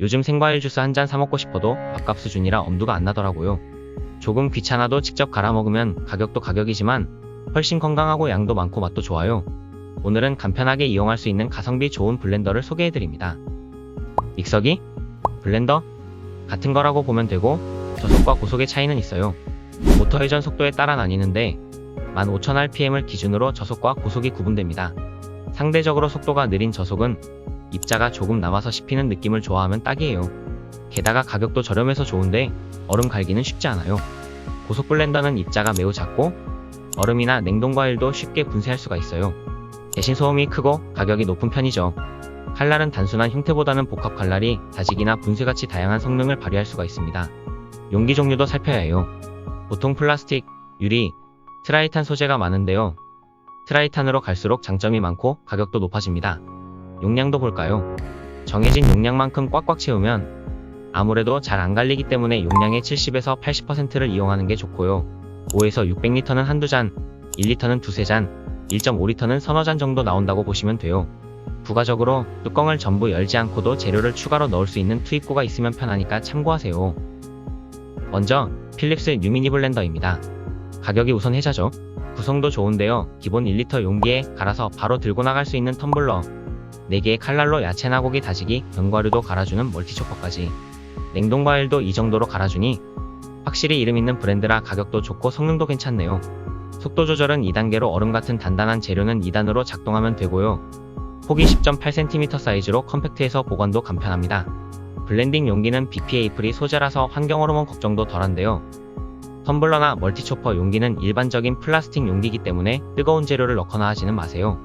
요즘 생과일 주스 한 잔 사먹고 싶어도 밥값 수준이라 엄두가 안 나더라고요. 조금 귀찮아도 직접 갈아 먹으면 가격도 가격이지만 훨씬 건강하고 양도 많고 맛도 좋아요. 오늘은 간편하게 이용할 수 있는 가성비 좋은 블렌더를 소개해드립니다. 믹서기? 블렌더? 같은 거라고 보면 되고 저속과 고속의 차이는 있어요. 모터 회전 속도에 따라 나뉘는데 15,000rpm을 기준으로 저속과 고속이 구분됩니다. 상대적으로 속도가 느린 저속은 입자가 조금 남아서 씹히는 느낌을 좋아하면 딱이에요. 게다가 가격도 저렴해서 좋은데 얼음 갈기는 쉽지 않아요. 고속 블렌더는 입자가 매우 작고 얼음이나 냉동 과일도 쉽게 분쇄할 수가 있어요. 대신 소음이 크고 가격이 높은 편이죠. 칼날은 단순한 형태보다는 복합 칼날이 다지기나 분쇄같이 다양한 성능을 발휘할 수가 있습니다. 용기 종류도 살펴야 해요. 보통 플라스틱, 유리, 트라이탄 소재가 많은데요. 트라이탄으로 갈수록 장점이 많고 가격도 높아집니다. 용량도 볼까요? 정해진 용량만큼 꽉꽉 채우면 아무래도 잘 안 갈리기 때문에 용량의 70에서 80%를 이용하는 게 좋고요. 5에서 600리터는 한두 잔, 1리터는 두세 잔, 1.5리터는 서너 잔 정도 나온다고 보시면 돼요. 부가적으로 뚜껑을 전부 열지 않고도 재료를 추가로 넣을 수 있는 투입구가 있으면 편하니까 참고하세요. 먼저 필립스 뉴미니 블렌더입니다. 가격이 우선 혜자죠. 구성도 좋은데요. 기본 1리터 용기에 갈아서 바로 들고 나갈 수 있는 텀블러, 4개의 칼날로 야채나 고기 다지기, 견과류도 갈아주는 멀티초퍼까지 냉동과일도 이 정도로 갈아주니 확실히 이름 있는 브랜드라 가격도 좋고 성능도 괜찮네요. 속도 조절은 2단계로 얼음 같은 단단한 재료는 2단으로 작동하면 되고요. 폭이 10.8cm 사이즈로 컴팩트해서 보관도 간편합니다. 블렌딩 용기는 BPA 프리 소재라서 환경 호르몬 걱정도 덜한데요. 텀블러나 멀티초퍼 용기는 일반적인 플라스틱 용기이기 때문에 뜨거운 재료를 넣거나 하지는 마세요.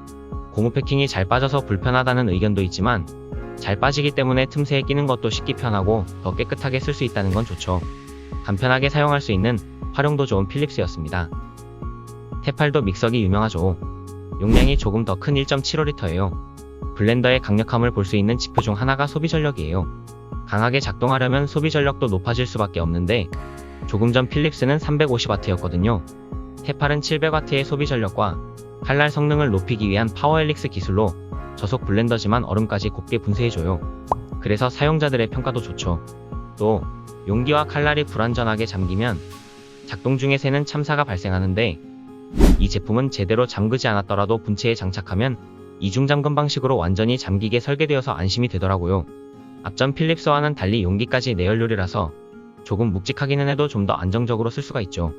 고무 패킹이 잘 빠져서 불편하다는 의견도 있지만 잘 빠지기 때문에 틈새에 끼는 것도 씻기 편하고 더 깨끗하게 쓸 수 있다는 건 좋죠. 간편하게 사용할 수 있는 활용도 좋은 필립스였습니다. 테팔도 믹서기 유명하죠. 용량이 조금 더 큰 1.75리터예요. 블렌더의 강력함을 볼 수 있는 지표 중 하나가 소비 전력이에요. 강하게 작동하려면 소비 전력도 높아질 수밖에 없는데 조금 전 필립스는 350W였거든요. 테팔은 700W의 소비 전력과 칼날 성능을 높이기 위한 파워엘릭스 기술로 저속 블렌더지만 얼음까지 곱게 분쇄해줘요. 그래서 사용자들의 평가도 좋죠. 또 용기와 칼날이 불완전하게 잠기면 작동 중에 새는 참사가 발생하는데 이 제품은 제대로 잠그지 않았더라도 분체에 장착하면 이중 잠금 방식으로 완전히 잠기게 설계되어서 안심이 되더라고요. 앞전 필립스와는 달리 용기까지 내연료리라서 조금 묵직하기는 해도 좀 더 안정적으로 쓸 수가 있죠.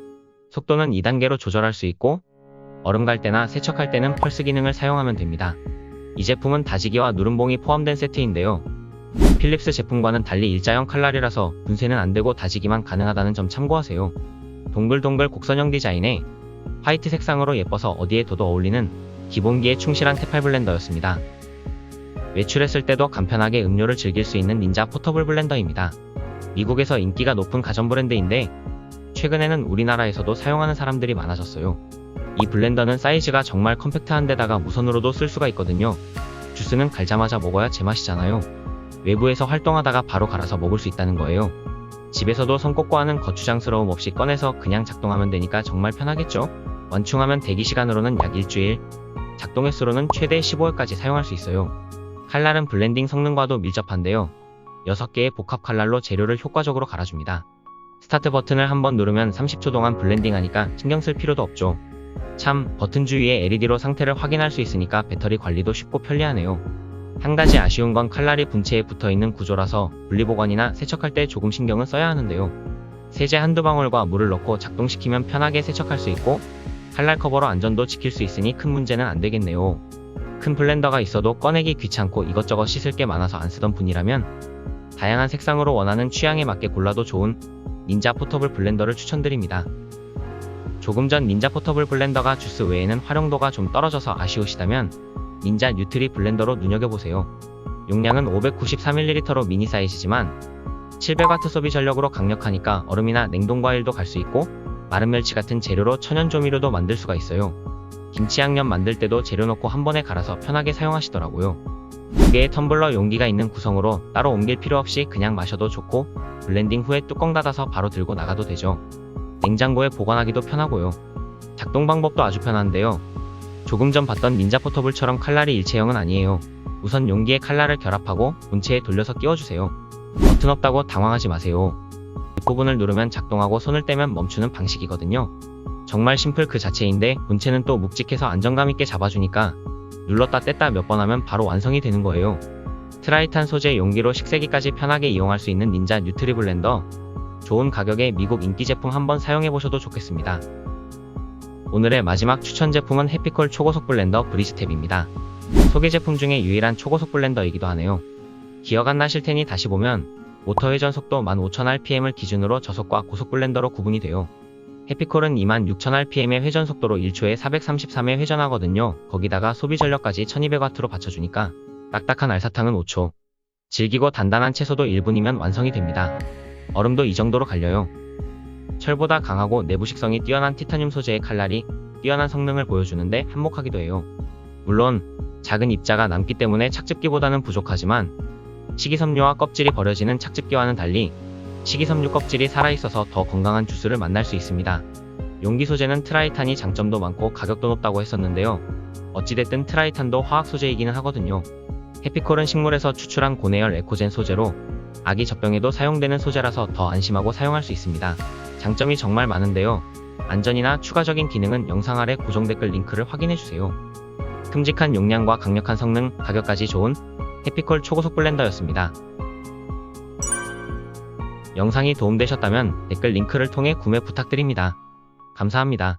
속도는 2단계로 조절할 수 있고 얼음 갈 때나 세척할 때는 펄스 기능을 사용하면 됩니다. 이 제품은 다지기와 누름봉이 포함된 세트인데요. 필립스 제품과는 달리 일자형 칼날이라서 분쇄는 안되고 다지기만 가능하다는 점 참고하세요. 동글동글 곡선형 디자인에 화이트 색상으로 예뻐서 어디에 둬도 어울리는 기본기에 충실한 테팔 블렌더였습니다. 외출했을 때도 간편하게 음료를 즐길 수 있는 닌자 포터블 블렌더입니다. 미국에서 인기가 높은 가전 브랜드인데 최근에는 우리나라에서도 사용하는 사람들이 많아졌어요. 이 블렌더는 사이즈가 정말 컴팩트한 데다가 무선으로도 쓸 수가 있거든요. 주스는 갈자마자 먹어야 제맛이잖아요. 외부에서 활동하다가 바로 갈아서 먹을 수 있다는 거예요. 집에서도 선곡과는 거추장스러움 없이 꺼내서 그냥 작동하면 되니까 정말 편하겠죠? 완충하면 대기 시간으로는 약 일주일, 작동 횟수로는 최대 15회까지 사용할 수 있어요. 칼날은 블렌딩 성능과도 밀접한데요. 6개의 복합 칼날로 재료를 효과적으로 갈아줍니다. 스타트 버튼을 한번 누르면 30초 동안 블렌딩하니까 신경 쓸 필요도 없죠. 참, 버튼 주위에 LED로 상태를 확인할 수 있으니까 배터리 관리도 쉽고 편리하네요. 한 가지 아쉬운 건 칼날이 분체에 붙어 있는 구조라서 분리보관이나 세척할 때 조금 신경을 써야 하는데요. 세제 한두 방울과 물을 넣고 작동시키면 편하게 세척할 수 있고 칼날 커버로 안전도 지킬 수 있으니 큰 문제는 안 되겠네요. 큰 블렌더가 있어도 꺼내기 귀찮고 이것저것 씻을 게 많아서 안 쓰던 분이라면 다양한 색상으로 원하는 취향에 맞게 골라도 좋은 닌자 포터블 블렌더를 추천드립니다. 조금 전 닌자 포터블 블렌더가 주스 외에는 활용도가 좀 떨어져서 아쉬우시다면 닌자 뉴트리 블렌더로 눈여겨보세요. 용량은 593ml로 미니 사이즈지만 700W 소비 전력으로 강력하니까 얼음이나 냉동 과일도 갈 수 있고 마른 멸치 같은 재료로 천연 조미료도 만들 수가 있어요. 김치 양념 만들 때도 재료 넣고 한 번에 갈아서 편하게 사용하시더라고요. 두 개의 텀블러 용기가 있는 구성으로 따로 옮길 필요 없이 그냥 마셔도 좋고 블렌딩 후에 뚜껑 닫아서 바로 들고 나가도 되죠. 냉장고에 보관하기도 편하고요. 작동 방법도 아주 편한데요. 조금 전 봤던 닌자 포터블처럼 칼날이 일체형은 아니에요. 우선 용기에 칼날을 결합하고 본체에 돌려서 끼워주세요. 버튼 없다고 당황하지 마세요. 뒷부분을 누르면 작동하고 손을 떼면 멈추는 방식이거든요. 정말 심플 그 자체인데 본체는 또 묵직해서 안정감 있게 잡아주니까 눌렀다 뗐다 몇 번 하면 바로 완성이 되는 거예요. 트라이탄 소재 용기로 식세기까지 편하게 이용할 수 있는 닌자 뉴트리 블렌더 좋은 가격에 미국 인기 제품 한번 사용해보셔도 좋겠습니다. 오늘의 마지막 추천 제품은 해피콜 초고속 블렌더 브리스텝입니다. 소개 제품 중에 유일한 초고속 블렌더이기도 하네요. 기억 안 나실 테니 다시 보면 모터 회전 속도 15,000rpm을 기준으로 저속과 고속 블렌더로 구분이 돼요. 해피콜은 26,000rpm의 회전 속도로 1초에 433회 회전하거든요. 거기다가 소비 전력까지 1200W로 받쳐주니까 딱딱한 알사탕은 5초. 질기고 단단한 채소도 1분이면 완성이 됩니다. 얼음도 이 정도로 갈려요. 철보다 강하고 내부 식성이 뛰어난 티타늄 소재의 칼날이 뛰어난 성능을 보여주는데 한몫하기도 해요. 물론 작은 입자가 남기 때문에 착즙기보다는 부족하지만 식이섬유와 껍질이 버려지는 착즙기와는 달리 식이섬유 껍질이 살아있어서 더 건강한 주스를 만날 수 있습니다. 용기 소재는 트라이탄이 장점도 많고 가격도 높다고 했었는데요. 어찌됐든 트라이탄도 화학 소재이기는 하거든요. 해피콜은 식물에서 추출한 고내열 에코젠 소재로 아기 젖병에도 사용되는 소재라서 더 안심하고 사용할 수 있습니다. 장점이 정말 많은데요. 안전이나 추가적인 기능은 영상 아래 고정 댓글 링크를 확인해주세요. 큼직한 용량과 강력한 성능, 가격까지 좋은 해피콜 초고속 블렌더였습니다. 영상이 도움되셨다면 댓글 링크를 통해 구매 부탁드립니다. 감사합니다.